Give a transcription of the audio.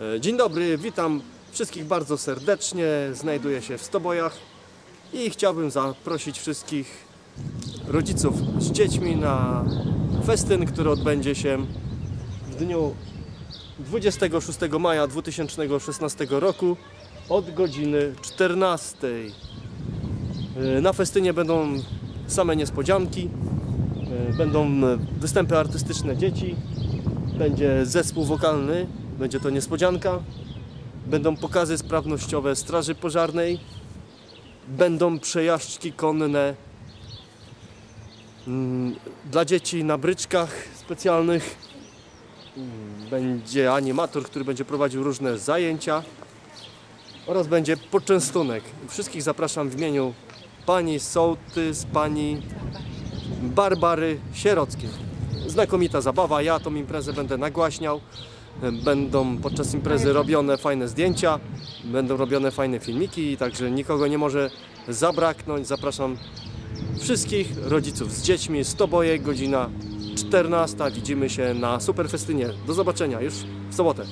E, Dzień dobry, witam wszystkich bardzo serdecznie. Znajduję się w Stobojach i chciałbym zaprosić wszystkich rodziców z dziećmi na festyn, który odbędzie się w dniu 26 maja 2016 roku od godziny 14. E, Na festynie będą same niespodzianki, e, będą występy artystyczne dzieci, będzie zespół wokalny, będzie to niespodzianka, będą pokazy sprawnościowe Straży Pożarnej, będą przejażdżki konne mm, dla dzieci na bryczkach specjalnych, będzie animator, który będzie prowadził różne zajęcia oraz będzie poczęstunek. Wszystkich zapraszam w imieniu pani Sołtys, pani Barbary Sierockiej. Znakomita zabawa, ja tą imprezę będę nagłaśniał. Będą podczas imprezy robione fajne zdjęcia, będą robione fajne filmiki, także nikogo nie może zabraknąć. Zapraszam wszystkich rodziców z dziećmi, z Toboje, godzina 14. Widzimy się na Superfestynie. Do zobaczenia już w sobotę.